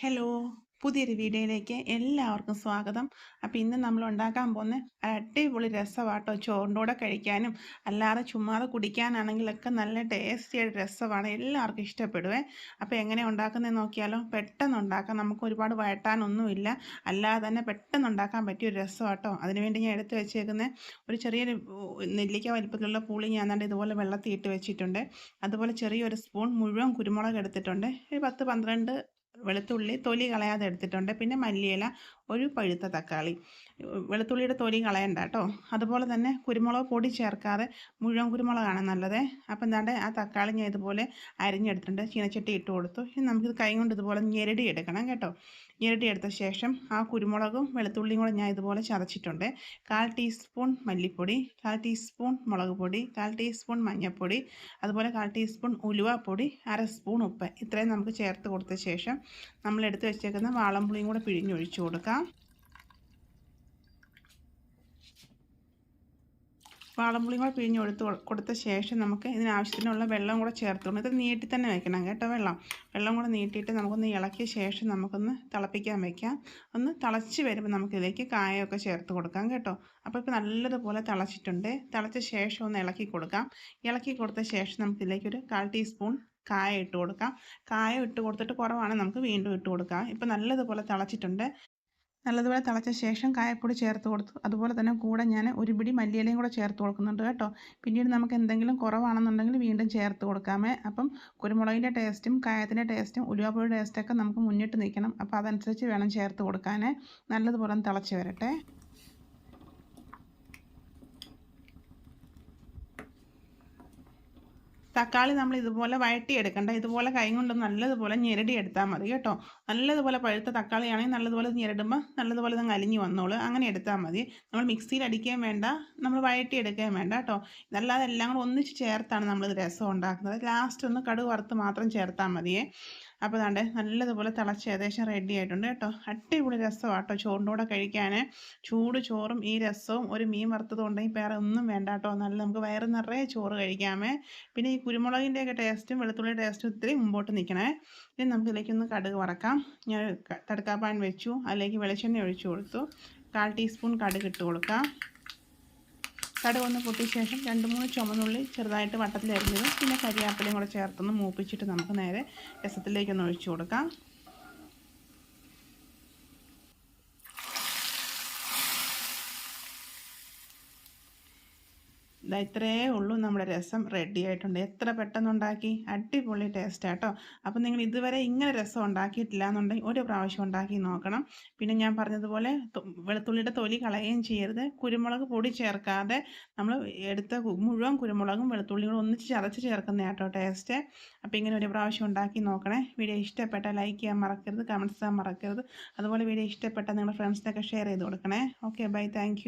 Hello. പുതിയൊരു വീഡിയോയിലേക്ക് എല്ലാവർക്കും സ്വാഗതം. അപ്പോൾ ഇന്ന് നമ്മൾ ഉണ്ടാക്കാൻ പോകുന്ന അടിപൊളി രസമാട്ടോ. ചോറിന്റെ കൂടെ കഴിക്കാനും അല്ലാതെ ചുമ്മാതെ കുടിക്കാനാണെങ്കിലൊക്കെ നല്ല ടേസ്റ്റിയായ രസമാണ്. എല്ലാവർക്കും ഇഷ്ടപ്പെടുവേ. അപ്പോൾ എങ്ങനെ ഉണ്ടാക്കുന്നത് നോക്കിയാലോ? പെട്ടെന്ന് ഉണ്ടാക്കാം. നമുക്ക് ഒരുപാട് വഴട്ടാനൊന്നുമില്ല. അല്ലാതെ തന്നെ പെട്ടെന്ന് ഉണ്ടാക്കാൻ പറ്റിയ ഒരു രസമാട്ടോ. അതിനുവേണ്ടി ഞാൻ എടുത്ത് വെച്ചേക്കുന്ന ഒരു ചെറിയൊരു നെല്ലിക്ക വലിപ്പത്തിലുള്ള പുളി ഞാൻ കണ്ട് ഇതുപോലെ വെള്ളത്തിൽ ഇട്ട് വെച്ചിട്ടുണ്ട്. അതുപോലെ ചെറിയൊരു സ്പൂൺ മുഴുവൻ കുരുമുളക് എടുത്തിട്ടുണ്ട്. ഒരു പത്ത് പന്ത്രണ്ട് വെളുത്തുള്ളി തൊലി കളയാതെ എടുത്തിട്ടുണ്ട്. പിന്നെ മല്ലിയില ഒരു പഴുത്ത തക്കാളി. വെളുത്തുള്ളിയുടെ തൊലി കളയണ്ട കേട്ടോ. അതുപോലെ തന്നെ കുരുമുളക് പൊടി ചേർക്കാതെ മുഴുവൻ കുരുമുളകാണ് നല്ലത്. അപ്പം എന്താണ്ട് ആ തക്കാളി ഞാൻ ഇതുപോലെ അരിഞ്ഞെടുത്തിട്ടുണ്ട്. ചീനച്ചട്ടി ഇട്ട് കൊടുത്തു. ഇനി നമുക്കിത് കൈ കൊണ്ട് ഇതുപോലെ ഞെരടി എടുക്കണം കേട്ടോ. ഞെരടി എടുത്ത ശേഷം ആ കുരുമുളകും വെളുത്തുള്ളിയും കൂടെ ഞാൻ ഇതുപോലെ ചതച്ചിട്ടുണ്ട്. കാൽ ടീസ്പൂൺ മല്ലിപ്പൊടി കാൽ ടീസ്പൂൺ മുളക് പൊടി കാൽ ടീസ്പൂൺ മഞ്ഞൾപ്പൊടി അതുപോലെ കാൽ ടീസ്പൂൺ ഉലുവപ്പൊടി അര സ്പൂൺ ഉപ്പ്. ഇത്രയും നമുക്ക് ചേർത്ത് കൊടുത്ത ശേഷം നമ്മൾ എടുത്ത് വെച്ചേക്കുന്ന വാളംപുളിയും കൂടെ പിഴിഞ്ഞൊഴിച്ചു കൊടുക്കാം. വാളംപുളിയും കൂടെ പിഴിഞ്ഞ് കൊടുത്ത് കൊടുത്ത ശേഷം നമുക്ക് ഇതിനാവശ്യത്തിനുള്ള വെള്ളം കൂടെ ചേർത്ത് ഇത് നീട്ടി തന്നെ വെക്കണം കേട്ടോ വെള്ളം. വെള്ളം കൂടെ നീട്ടിയിട്ട് നമുക്കൊന്ന് ഇളക്കിയ ശേഷം നമുക്കൊന്ന് തിളപ്പിക്കാൻ വെക്കാം. ഒന്ന് തിളച്ച് വരുമ്പോൾ നമുക്കിതിലേക്ക് കായൊക്കെ ചേർത്ത് കൊടുക്കാം കേട്ടോ. അപ്പോൾ ഇപ്പോൾ നല്ലതുപോലെ തിളച്ചിട്ടുണ്ട്. തിളച്ച ശേഷം ഒന്ന് ഇളക്കി കൊടുക്കാം. ഇളക്കി കൊടുത്ത ശേഷം നമുക്കിതിലേക്ക് ഒരു കാൽ ടീസ്പൂൺ കായ ഇട്ട് കൊടുക്കാം. കായ ഇട്ട് കൊടുത്തിട്ട് കുറവാണ്. നമുക്ക് വീണ്ടും ഇട്ട് കൊടുക്കാം. ഇപ്പം നല്ലതുപോലെ തിളച്ചിട്ടുണ്ട്. നല്ലതുപോലെ തിളച്ച ശേഷം കായപ്പൊടി ചേർത്ത് കൊടുത്തു. അതുപോലെ തന്നെ കൂടെ ഞാൻ ഒരു പിടി മല്ലിയിലയും കൂടെ ചേർത്ത് കൊടുക്കുന്നുണ്ട് കേട്ടോ. പിന്നീട് നമുക്ക് എന്തെങ്കിലും കുറവാണെന്നുണ്ടെങ്കിൽ വീണ്ടും ചേർത്ത് കൊടുക്കാമേ. അപ്പം കുരുമുളകിന്റെ ടേസ്റ്റും കായത്തിന്റെ ടേസ്റ്റും ഉലുവാപ്പൊടി ടേസ്റ്റൊക്കെ നമുക്ക് മുന്നിട്ട് നിൽക്കണം. അപ്പോൾ അതനുസരിച്ച് വേണം ചേർത്ത് കൊടുക്കാൻ നല്ലതുപോലെ തിളച്ച് വരട്ടെ. തക്കാളി നമ്മൾ ഇതുപോലെ വഴട്ടിയെടുക്കണ്ട ഇതുപോലെ കൈ കൊണ്ട് നല്ലതുപോലെ ഞെരടി എടുത്താൽ മതി കേട്ടോ. നല്ലതുപോലെ പഴുത്ത തക്കാളിയാണെങ്കിൽ നല്ലതുപോലെ ഞെരടുമ്പോൾ നല്ലതുപോലെ അങ്ങ് അലിഞ്ഞു വന്നോളൂ. അങ്ങനെ എടുത്താൽ മതി. നമ്മൾ മിക്സിയിൽ അടിക്കുകയും വേണ്ട. നമ്മൾ വഴട്ടിയെടുക്കുകയും വേണ്ട കേട്ടോ. ഇതല്ലാതെ എല്ലാം കൂടെ ഒന്നിച്ച് ചേർത്താണ് നമ്മളിത് രസം ഉണ്ടാക്കുന്നത്. ലാസ്റ്റ് ഒന്ന് കടുക് വറുത്ത് മാത്രം ചേർത്താൽ മതിയേ. അപ്പോൾ അതാണ്ട് നല്ലതുപോലെ തിളച്ച് ഏകദേശം റെഡി ആയിട്ടുണ്ട് കേട്ടോ. അടിപൊളി രസമാണ് കേട്ടോ ചോറിന്റെ കഴിക്കാൻ ചൂട് ചോറും ഈ രസവും ഒരു മീൻ വറുത്തതും ഉണ്ടെങ്കിൽ വേറെ ഒന്നും വേണ്ട കേട്ടോ. നല്ല നമുക്ക് വയറ് നിറയെ ചോറ് കഴിക്കാമേ. പിന്നെ ഈ കുരുമുളകിന്റെയൊക്കെ ടേസ്റ്റും വെളുത്തുള്ളി ടേസ്റ്റും ഇത്തിരി മുമ്പോട്ട് നിൽക്കണേ. ഇനി നമുക്ക് ഇതിലേക്കൊന്ന് കടുക് വറക്കാം. ഞാൻ തടുക്കാപ്പാൻ വെച്ചു. അതിലേക്ക് വെളിച്ചെണ്ണ ഒഴിച്ചു കൊടുത്തു. കാൽ ടീസ്പൂൺ കടുക് ഇട്ട് കൊടുക്കാം. കടുക് ഒന്ന് പൊട്ടിയ ശേഷം രണ്ട് മൂന്ന് ചുമന്നുള്ളി ചെറുതായിട്ട് വട്ടത്തിൽ അരിഞ്ഞതും പിന്നെ കരിയാപ്പിലയും കൂടെ ചേർത്തൊന്ന് മൂപ്പിച്ചിട്ട് നമുക്ക് നേരെ രസത്തിലേക്കൊന്ന് ഒഴിച്ചു കൊടുക്കാം. ഇതാ ഇത്രയേ ഉള്ളൂ നമ്മുടെ രസം റെഡി ആയിട്ടുണ്ട്. എത്ര പെട്ടെന്ന് ഉണ്ടാക്കി അടിപൊളി ടേസ്റ്റ് ആട്ടോ അപ്പം നിങ്ങൾ ഇതുവരെ ഇങ്ങനെ രസം ഉണ്ടാക്കിയിട്ടില്ല എന്നുണ്ടെങ്കിൽ ഒരു പ്രാവശ്യം ഉണ്ടാക്കി നോക്കണം. പിന്നെ ഞാൻ പറഞ്ഞതുപോലെ വെളുത്തുള്ളിയുടെ തൊലി കളയുകയും ചെയ്യരുത്. കുരുമുളക് പൊടി ചേർക്കാതെ നമ്മൾ എടുത്ത മുഴുവൻ കുരുമുളകും വെളുത്തുള്ളിയും കൂടെ ഒന്നിച്ച് ചതച്ച് ചേർക്കുന്ന ആട്ടോ ടേസ്റ്റ് അപ്പോൾ ഇങ്ങനെ ഒരു പ്രാവശ്യം ഉണ്ടാക്കി നോക്കണേ. വീഡിയോ ഇഷ്ടപ്പെട്ട ലൈക്ക് ചെയ്യാൻ മറക്കരുത് കമന്റ്സ് ചെയ്യാൻ മറക്കരുത്. അതുപോലെ വീഡിയോ ഇഷ്ടപ്പെട്ട നിങ്ങളുടെ ഫ്രണ്ട്സിനൊക്കെ ഷെയർ ചെയ്ത് കൊടുക്കണേ. Okay bye thank